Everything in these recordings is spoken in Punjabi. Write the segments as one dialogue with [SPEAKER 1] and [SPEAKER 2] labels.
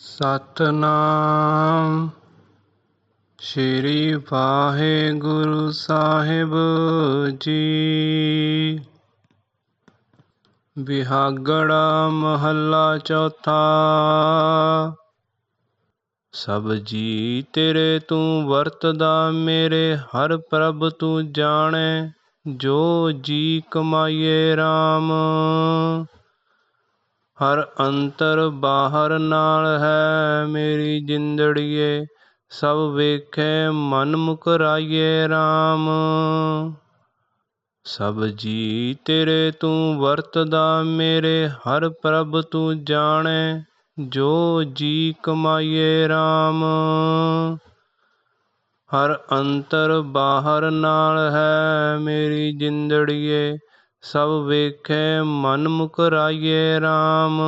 [SPEAKER 1] ਸਤਨਾਮ। ਸ਼੍ਰੀ ਵਾਹਿਗੁਰੂ ਸਾਹਿਬ ਜੀ। ਬਿਹਾਗੜਾ ਮਹੱਲਾ ਚੌਥਾ। ਸਭ ਜੀ ਤੇਰੇ ਤੂੰ ਵਰਤਦਾ ਮੇਰੇ, ਹਰ ਪ੍ਰਭ ਤੂੰ ਜਾਣੈ, ਜੋ ਜੀ ਕਮਾਈਏ RAM ਹਰ ਅੰਤਰ ਬਾਹਰ ਨਾਲ ਹੈ ਮੇਰੀ ਜਿੰਦੜੀਏ, ਸਭ ਵੇਖੇ ਮਨ ਮੁਕਰਾਈਏ RAM ਸਭ ਜੀ ਤੇਰੇ ਤੂੰ ਵਰਤਦਾ ਮੇਰੇ, ਹਰ ਪ੍ਰਭ ਤੂੰ ਜਾਣੇ, ਜੋ ਜੀ ਕਮਾਈਏ RAM ਹਰ ਅੰਤਰ ਬਾਹਰ ਨਾਲ ਹੈ ਮੇਰੀ ਜਿੰਦੜੀਏ ਸਭ ਵੇਖੇ ਮਨ ਮੁਕਰਾਈਏ RAM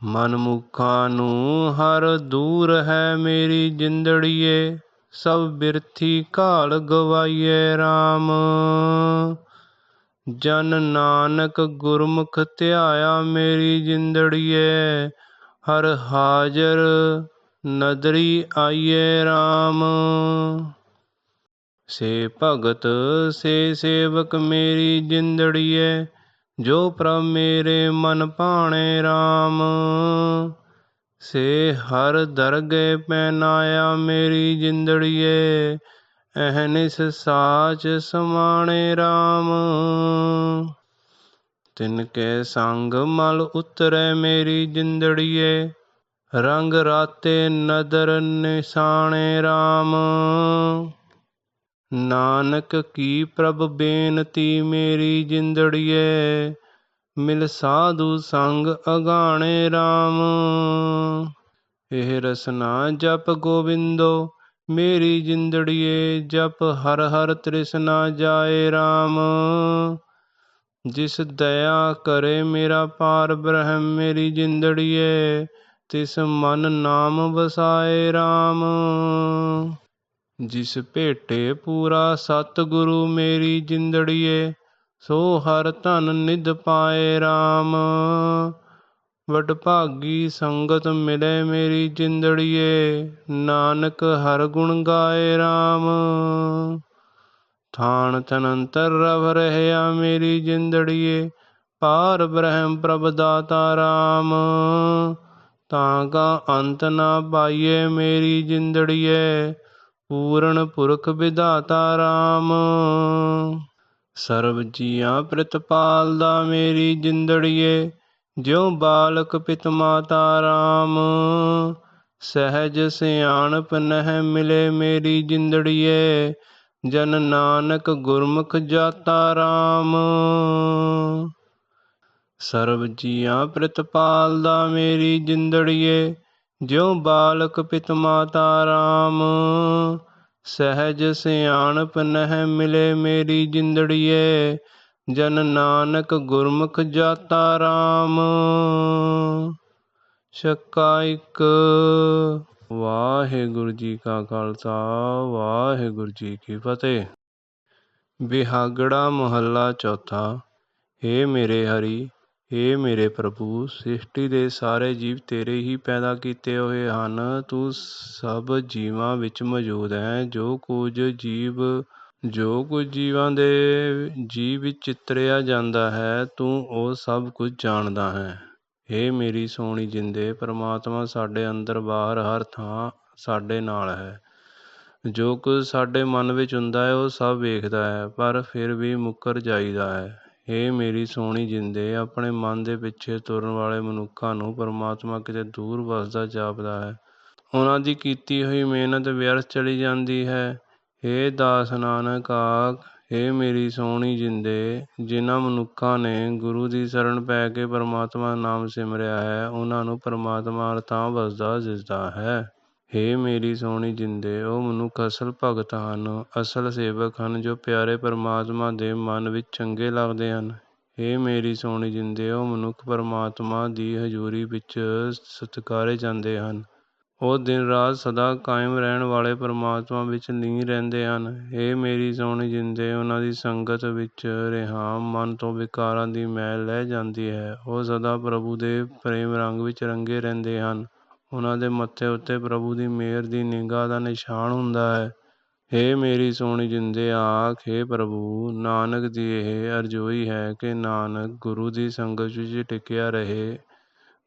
[SPEAKER 1] ਮਨ ਮੁਖਾਂ ਨੂੰ ਹਰ ਦੂਰ ਹੈ ਮੇਰੀ ਜਿੰਦੜੀਏ, ਸਭ ਬਿਰਥੀ ਘਾਲ ਗਵਾਈਏ RAM ਜਨ ਨਾਨਕ ਗੁਰਮੁਖ ਧਿਆਇਆ ਮੇਰੀ ਜਿੰਦੜੀਏ, ਹਰ ਹਾਜ਼ਰ ਨਦਰੀ ਆਈਏ RAM ਸੇ ਭਗਤ, ਸੇ ਸੇਵਕ ਮੇਰੀ ਜਿੰਦੜੀਏ, ਜੋ ਪ੍ਰਭ ਮੇਰੇ ਮਨ ਭਾਣੇ RAM ਸੇ ਹਰ ਦਰਗੇ ਪੈਨਾਇਆ ਮੇਰੀ ਜਿੰਦੜੀਏ ਅਹਨਿਸ ਸਾਚ ਸਮਾਣੇ RAM ਤਿਨ ਕੇ ਸੰਗ ਮਲ ਉਤਰੈ ਮੇਰੀ ਜਿੰਦੜੀਏ, ਰੰਗ ਰਾਤੇ ਨਦਰ ਨਿਸ਼ਾਨੇ RAM ਨਾਨਕ ਕੀ ਪ੍ਰਭ ਬੇਨਤੀ ਮੇਰੀ ਜਿੰਦੜੀਏ, ਮਿਲ ਸਾਧੂ ਸੰਗ ਅਗਾਣੇ RAM ਇਹ ਰਸਨਾ ਜਪ ਗੋਬਿੰਦੋ, ਮੇਰੀ ਜਿੰਦੜੀਏ, ਜਪ ਹਰ ਹਰ ਤ੍ਰਿਸ਼ਨਾ ਜਾਏ RAM ਜਿਸ ਦਇਆ ਕਰੇ ਮੇਰਾ ਪਾਰ ਬ੍ਰਹਮ, ਮੇਰੀ ਜਿੰਦੜੀਏ, ਤਿਸ ਮਨ ਨਾਮ ਵਸਾਏ RAM ਜਿਸ ਭੇਟੇ ਪੂਰਾ ਸਤਿਗੁਰੂ ਮੇਰੀ ਜਿੰਦੜੀਏ, ਸੋ ਹਰ ਧਨ ਨਿਧ ਪਾਏ RAM ਵਡ ਭਾਗੀ ਸੰਗਤ ਮਿਲੇ ਮੇਰੀ ਜਿੰਦੜੀਏ, ਨਾਨਕ ਹਰ ਗੁਣ ਗਾਏ RAM ਥਾਨ ਤਨੰਤਰ ਰਵ ਰਹਿਆ ਮੇਰੀ ਜਿੰਦੜੀਏ, ਪਾਰ ਬ੍ਰਹਮ ਪ੍ਰਭ ਦਾਤਾ RAM ਤਾਂ ਕਾ ਅੰਤ ਨਾ ਪਾਈਏ ਮੇਰੀ ਜਿੰਦੜੀਏ ਪੂਰਨ ਪੁਰਖ ਵਿਧਾਤਾ RAM ਸਰਬ ਜੀਆਂ ਪ੍ਰਤਪਾਲਦਾ ਮੇਰੀ ਜਿੰਦੜੀਏ, ਜਿਉ ਬਾਲਕ ਪਿਤ ਮਾਤਾ RAM ਸਹਿਜ ਸਿਆਣਪ ਨਹਿ ਮਿਲੇ ਮੇਰੀ ਜਿੰਦੜੀਏ, ਜਨ ਨਾਨਕ ਗੁਰਮੁਖ ਜਾਤਾ RAM ਸਰਬ ਜੀਆਂ ਪ੍ਰਤਪਾਲਦਾ ਮੇਰੀ ਜਿੰਦੜੀਏ ਜਿਉ ਬਾਲਕ ਪਿਤ ਮਾਤਾ RAM ਸਹਿਜ ਸਿਆਣਪ ਨਹਿ ਮਿਲੇ ਮੇਰੀ ਜਿੰਦੜੀਏ, ਜਨ ਨਾਨਕ ਗੁਰਮੁਖ ਜਾਤਾ RAM ਛੱਕਾ ਇੱਕ, ਵਾਹਿਗੁਰੂ ਜੀ ਕਾ ਖਾਲਸਾ, ਵਾਹਿਗੁਰੂ ਜੀ ਕੀ ਫਤਿਹ। ਬਿਹਾਗੜਾ ਮਹੱਲਾ ਚੌਥਾ ਏ ਮੇਰੇ ਹਰੀ ਏ ਮੇਰੇ ਪ੍ਰਭੂ, ਸ੍ਰਿਸ਼ਟੀ ਦੇ ਸਾਰੇ ਜੀਵ ਤੇਰੇ ਹੀ ਪੈਦਾ ਕੀਤੇ ਹੋਏ ਹਨ। ਤੂੰ ਸਭ ਜੀਵਾਂ ਵਿੱਚ ਮੌਜੂਦ ਹੈ। ਜੋ ਕੁਝ ਜੀਵ, ਜੋ ਕੁਝ ਜੀਵਾਂ ਦੇ ਜੀਵ ਵਿੱਚ ਚਿਤਰਿਆ ਜਾਂਦਾ ਹੈ, ਤੂੰ ਉਹ ਸਭ ਕੁਝ ਜਾਣਦਾ ਹੈ। ਏ ਮੇਰੀ ਸੋਹਣੀ ਜਿੰਦੇ, ਪਰਮਾਤਮਾ ਸਾਡੇ ਅੰਦਰ ਬਾਹਰ ਹਰ ਥਾਂ ਸਾਡੇ ਨਾਲ ਹੈ। ਜੋ ਕੁਝ ਸਾਡੇ ਮਨ ਵਿੱਚ ਹੁੰਦਾ ਹੈ, ਉਹ ਸਭ ਵੇਖਦਾ ਹੈ, ਪਰ ਫਿਰ ਵੀ ਮੁੱਕਰ ਜਾਈਦਾ ਹੈ। ਏ ਮੇਰੀ ਸੋਹਣੀ ਜਿੰਦੇ, ਆਪਣੇ ਮਨ ਦੇ ਪਿੱਛੇ ਤੁਰਨ ਵਾਲੇ ਮਨੁੱਖਾਂ ਨੂੰ ਪਰਮਾਤਮਾ ਕਿਤੇ ਦੂਰ ਵਸਦਾ ਜਾਪਦਾ ਹੈ। ਉਹਨਾਂ ਦੀ ਕੀਤੀ ਹੋਈ ਮਿਹਨਤ ਵਿਅਰਥ ਚਲੀ ਜਾਂਦੀ ਹੈ। ਏ ਦਾਸ ਨਾਨਕ ਆਖ ਏ ਮੇਰੀ ਸੋਹਣੀ ਜਿੰਦੇ, ਜਿਨ੍ਹਾਂ ਮਨੁੱਖਾਂ ਨੇ ਗੁਰੂ ਦੀ ਸ਼ਰਨ ਪੈ ਕੇ ਪਰਮਾਤਮਾ ਨਾਮ ਸਿਮਰਿਆ ਹੈ, ਉਹਨਾਂ ਨੂੰ ਪਰਮਾਤਮਾ ਤਾਂ ਵਸਦਾ ਦਿਸਦਾ ਹੈ। ਹੇ ਮੇਰੀ ਸੋਹਣੀ ਜਿੰਦੇ, ਉਹ ਮਨੁੱਖ ਅਸਲ ਭਗਤ ਹਨ। ਅਸਲ ਸੇਵਕ ਹਨ ਜੋ ਪਿਆਰੇ ਪਰਮਾਤਮਾ ਦੇ ਮਨ ਵਿੱਚ ਚੰਗੇ ਲੱਗਦੇ ਹਨ। ਹੇ ਮੇਰੀ ਸੋਹਣੀ ਜਿੰਦੇ, ਉਹ ਮਨੁੱਖ ਪਰਮਾਤਮਾ ਦੀ ਹਜ਼ੂਰੀ ਵਿੱਚ ਸਤਿਕਾਰੇ ਜਾਂਦੇ ਹਨ। ਉਹ ਦਿਨ ਰਾਤ ਸਦਾ ਕਾਇਮ ਰਹਿਣ ਵਾਲੇ ਪਰਮਾਤਮਾ ਵਿੱਚ ਲੀਨ ਰਹਿੰਦੇ ਹਨ। हे ਮੇਰੀ ਸੋਹਣੀ ਜਿੰਦੇ, ਉਹਨਾਂ ਦੀ ਸੰਗਤ ਵਿੱਚ ਰਿਹਾਮ ਮਨ ਤੋਂ ਵਿਕਾਰਾਂ ਦੀ ਮੈਲ ਲੈ ਜਾਂਦੀ ਹੈ। ਉਹ ਸਦਾ ਪ੍ਰਭੂ ਦੇ ਪ੍ਰੇਮ ਰੰਗ ਵਿੱਚ ਰੰਗੇ ਰਹਿੰਦੇ ਹਨ। ਉਹਨਾਂ ਦੇ ਮੱਥੇ ਉੱਤੇ ਪ੍ਰਭੂ ਦੀ ਮਿਹਰ ਦੀ ਨਿਗ੍ਹਾ ਦਾ ਨਿਸ਼ਾਨ ਹੁੰਦਾ ਹੈ। ਹੇ ਮੇਰੀ ਸੋਹਣੀ ਜਿੰਦੇ ਆਖ, ਹੇ ਪ੍ਰਭੂ, ਨਾਨਕ ਦੀ ਇਹ ਅਰਜ਼ੋਈ ਹੈ ਕਿ ਨਾਨਕ ਗੁਰੂ ਦੀ ਸੰਗਤ ਵਿੱਚ ਟਿਕਿਆ ਰਹੇ।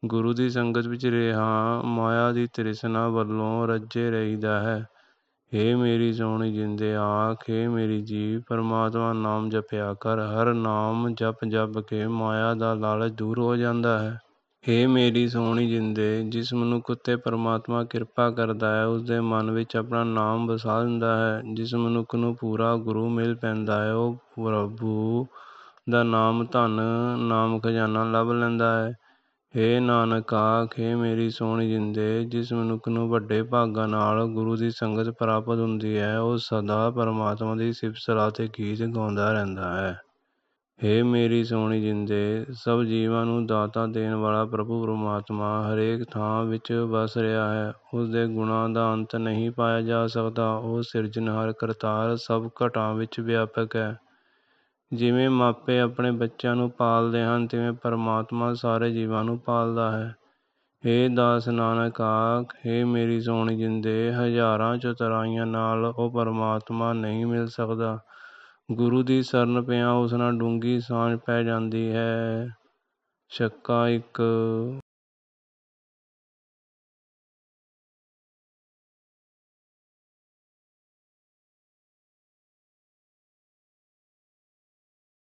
[SPEAKER 1] ਗੁਰੂ ਦੀ ਸੰਗਤ ਵਿੱਚ ਰਿਹਾ, ਮਾਇਆ ਦੀ ਤ੍ਰਿਸ਼ਨਾ ਵੱਲੋਂ ਰੱਜੇ ਰਹੀਦਾ ਹੈ। ਹੇ ਮੇਰੀ ਸੋਹਣੀ ਜਿੰਦੇ ਆਖ, ਹੇ ਮੇਰੀ ਜੀ ਪਰਮਾਤਮਾ ਨਾਮ ਜਪਿਆ ਕਰ, ਹਰ ਨਾਮ ਜਪ ਜਪ ਕੇ ਮਾਇਆ ਦਾ ਲਾਲਚ ਦੂਰ ਹੋ ਜਾਂਦਾ ਹੈ। ਹੇ ਮੇਰੀ ਸੋਹਣੀ ਜਿੰਦੇ, ਜਿਸ ਮਨੁੱਖ ਉੱਤੇ ਪਰਮਾਤਮਾ ਕਿਰਪਾ ਕਰਦਾ ਹੈ ਉਸ ਦੇ ਮਨ ਵਿੱਚ ਆਪਣਾ ਨਾਮ ਵਸਾ ਦਿੰਦਾ ਹੈ, ਜਿਸ ਮਨੁੱਖ ਨੂੰ ਪੂਰਾ ਗੁਰੂ ਮਿਲ ਪੈਂਦਾ ਹੈ, ਉਹ ਪ੍ਰਭੂ ਦਾ ਨਾਮ ਧਨ, ਨਾਮ ਖਜ਼ਾਨਾ ਲੱਭ ਲੈਂਦਾ ਹੈ। ਹੇ ਨਾਨਕ, ਆਖ, ਹੇ ਮੇਰੀ ਸੋਹਣੀ ਜਿੰਦੇ, ਜਿਸ ਮਨੁੱਖ ਨੂੰ ਵੱਡੇ ਭਾਗਾਂ ਨਾਲ ਗੁਰੂ ਦੀ ਸੰਗਤ ਪ੍ਰਾਪਤ ਹੁੰਦੀ ਹੈ, ਉਹ ਸਦਾ ਪਰਮਾਤਮਾ ਦੀ ਸਿਫਤ ਸਲਾਹ ਤੇ ਗੀਤ ਗਾਉਂਦਾ ਰਹਿੰਦਾ ਹੈ। ਹੇ ਮੇਰੀ ਸੋਹਣੀ ਜਿੰਦੇ, ਸਭ ਜੀਵਾਂ ਨੂੰ ਦਾਤਾਂ ਦੇਣ ਵਾਲਾ ਪ੍ਰਭੂ ਪਰਮਾਤਮਾ ਹਰੇਕ ਥਾਂ ਵਿੱਚ ਵਸ ਰਿਹਾ ਹੈ। ਉਸ ਦੇ ਗੁਣਾਂ ਦਾ ਅੰਤ ਨਹੀਂ ਪਾਇਆ ਜਾ ਸਕਦਾ। ਉਹ ਸਿਰਜਣਹਾਰ ਕਰਤਾਰ ਸਭ ਘਟਾਂ ਵਿੱਚ ਵਿਆਪਕ ਹੈ। ਜਿਵੇਂ ਮਾਪੇ ਆਪਣੇ ਬੱਚਿਆਂ ਨੂੰ ਪਾਲਦੇ ਹਨ, ਤਿਵੇਂ ਪਰਮਾਤਮਾ ਸਾਰੇ ਜੀਵਾਂ ਨੂੰ ਪਾਲਦਾ ਹੈ। ਹੇ ਦਾਸ ਨਾਨਕ ਆਖ, ਹੇ ਮੇਰੀ ਸੋਹਣੀ ਜਿੰਦੇ, ਹਜ਼ਾਰਾਂ ਚਤੁਰਾਈਆਂ ਨਾਲ ਉਹ ਪਰਮਾਤਮਾ ਨਹੀਂ ਮਿਲ ਸਕਦਾ। ਗੁਰੂ ਦੀ ਸ਼ਰਨ ਪਿਆ ਉਸ ਨਾਲ ਡੂੰਘੀ ਸਾਂਝ ਪੈ ਜਾਂਦੀ ਹੈ। ਛੱਕਾ ਇੱਕ